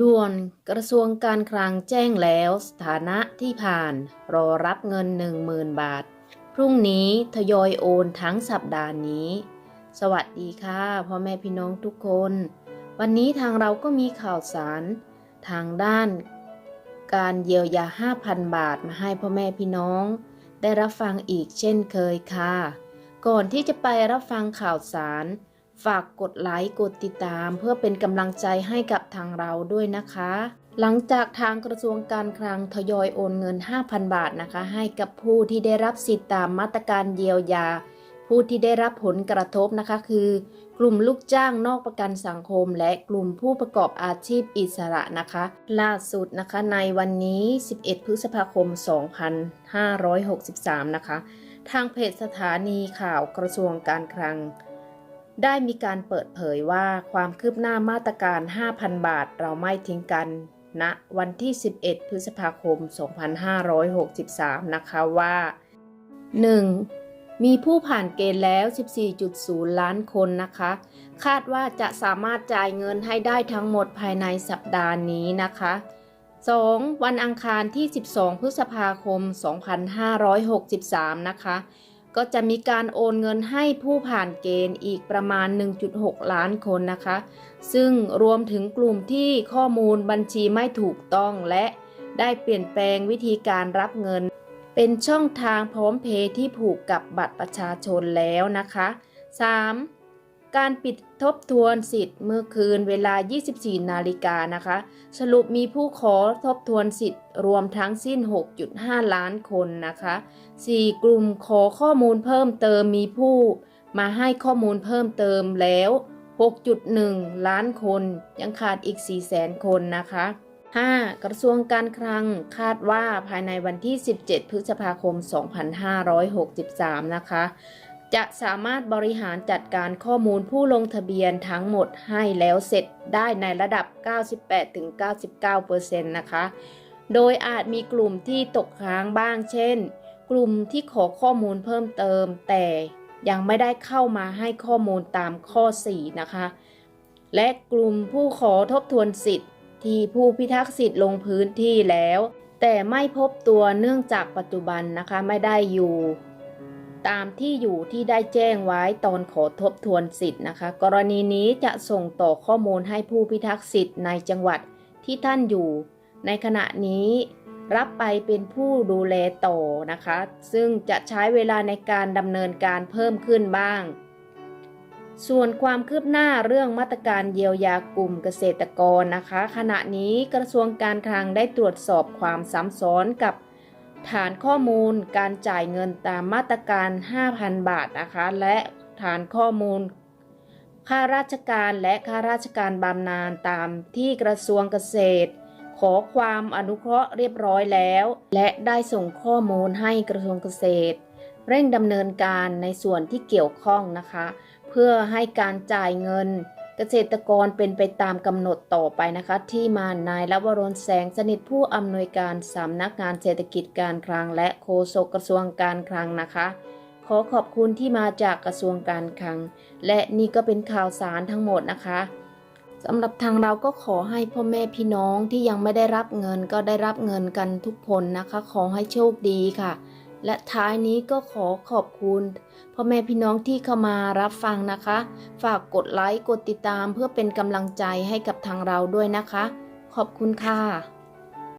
ด่วนกระทรวงการคลังแจ้งแล้วสถานะที่ผ่าน รอรับเงิน 10,000 บาท พรุ่งนี้ทยอยโอนทั้งสัปดาห์นี้ สวัสดีค่ะพ่อแม่พี่น้องทุกคน วันนี้ทางเราก็มีข่าวสาร ทางด้าน การเยียวยา 5,000 บาทมาให้พ่อแม่พี่น้อง ได้รับฟังอีกเช่นเคยค่ะ ก่อนที่จะไปรับฟังข่าวสาร ฝากกดไลค์กดติดตาม เพื่อเป็นกำลังใจให้กับทางเราด้วยนะคะ หลังจากทางกระทรวงการคลังทยอยโอนเงิน 5,000 บาทนะคะ ให้กับผู้ที่ได้รับสิทธิตามมาตรการเยียวยา ผู้ที่ได้รับผลกระทบนะคะ คือ กลุ่มลูกจ้างนอกประกันสังคม และกลุ่มผู้ประกอบอาชีพอิสระนะคะ ล่าสุดนะคะในวันนี้ 11 พฤษภาคม 2563 นะคะ ทางเพจสถานีข่าวกระทรวงการคลัง ได้มีการเปิดเผยว่าความคืบหน้ามาตรการ 5,000 บาทเราไม่ทิ้งกันณนะวันที่ 11 พฤษภาคม 2563 นะคะว่า 1. มีผู้ผ่านเกณฑ์แล้ว 14.0 ล้านคนนะคะ คาดว่าจะสามารถจ่ายเงินให้ได้ทั้งหมดภายในสัปดาห์นี้นะคะ 2. วันอังคารที่ 12 พฤษภาคม 2563 นะคะ ก็จะมีการโอนเงินให้ผู้ผ่านเกณฑ์อีกประมาณ 1.6 ล้านคนนะคะ ซึ่งรวมถึงกลุ่มที่ข้อมูลบัญชีไม่ถูกต้องและได้เปลี่ยนแปลงวิธีการรับเงิน เป็นช่องทางพร้อมเพย์ที่ผูกกับบัตรประชาชนแล้วนะคะ 3. การปิดทบทวนสิทธิ์เมื่อคืนเวลา 24 นาฬิกานะคะ สรุปมีผู้ขอทบทวนสิทธิ์รวมทั้งสิ้น 6.5 ล้านคนนะคะ 4 กลุ่มขอข้อมูลเพิ่มเติมมีผู้มาให้ข้อมูลเพิ่มเติมแล้ว 6.1 ล้านคน ยังขาดอีก 400,000 คนนะคะ 5. กระทรวงการคลังคาดว่าภายในวันที่ 17 พฤษภาคม 2563 นะคะ จะสามารถบริหารจัดการข้อมูลผู้ลงทะเบียนทั้งหมดให้แล้วเสร็จได้ในระดับ 98-99%นะคะ โดยอาจมีกลุ่มที่ตกค้างบ้างเช่น กลุ่มที่ขอข้อมูลเพิ่มเติม แต่ยังไม่ได้เข้ามาให้ข้อมูลตามข้อ 4 นะคะ และกลุ่มผู้ขอทบทวนสิทธิ์ ที่ผู้พิทักษ์สิทธิ์ลงพื้นที่แล้ว แต่ไม่พบตัวเนื่องจากปัจจุบันนะคะไม่ได้อยู่ ตามที่อยู่ที่ได้แจ้งไว้ตอนขอทบทวนสิทธิ์นะคะ กรณีนี้จะส่งต่อข้อมูลให้ผู้พิทักษ์สิทธิ์ในจังหวัดที่ท่านอยู่ ในขณะนี้รับไปเป็นผู้ดูแลต่อนะคะ ซึ่งจะใช้เวลาในการดำเนินการเพิ่มขึ้นบ้าง ส่วนความคืบหน้าเรื่องมาตรการเยียวยากลุ่มเกษตรกรนะคะ ขณะนี้กระทรวงการคลังได้ตรวจสอบความซ้ำซ้อนกับ ฐานข้อมูลการจ่ายเงินตามมาตรการ 5,000 บาทนะคะ และฐานข้อมูลค่าราชการและค่าราชการบำนาญตามที่กระทรวงเกษตร ขอความอนุเคราะห์เรียบร้อยแล้ว และได้ส่งข้อมูลให้กระทรวงเกษตร เร่งดำเนินการในส่วนที่เกี่ยวข้องนะคะ เพื่อให้การจ่ายเงิน เกษตรกรเป็นไปตามกำหนดต่อไปนะคะ ที่มานายละวรนแสงสนิทผู้อำนวยการสำนักงานเศรษฐกิจการคลัง และโฆษกกระทรวงการคลังนะคะ ขอขอบคุณที่มาจากกระทรวงการคลัง และนี่ก็เป็นข่าวสารทั้งหมดนะคะสำหรับทางเราก็ขอให้พ่อแม่พี่น้องที่ยังไม่ได้รับเงินก็ได้รับเงินกันทุกคนนะคะ ขอให้โชคดีค่ะ และท้ายนี้ก็ขอขอบคุณพ่อแม่พี่น้องที่เข้ามารับฟังนะคะ ฝากกดไลค์กดติดตามเพื่อเป็นกำลังใจให้กับทางเราด้วยนะคะ ขอบคุณค่ะ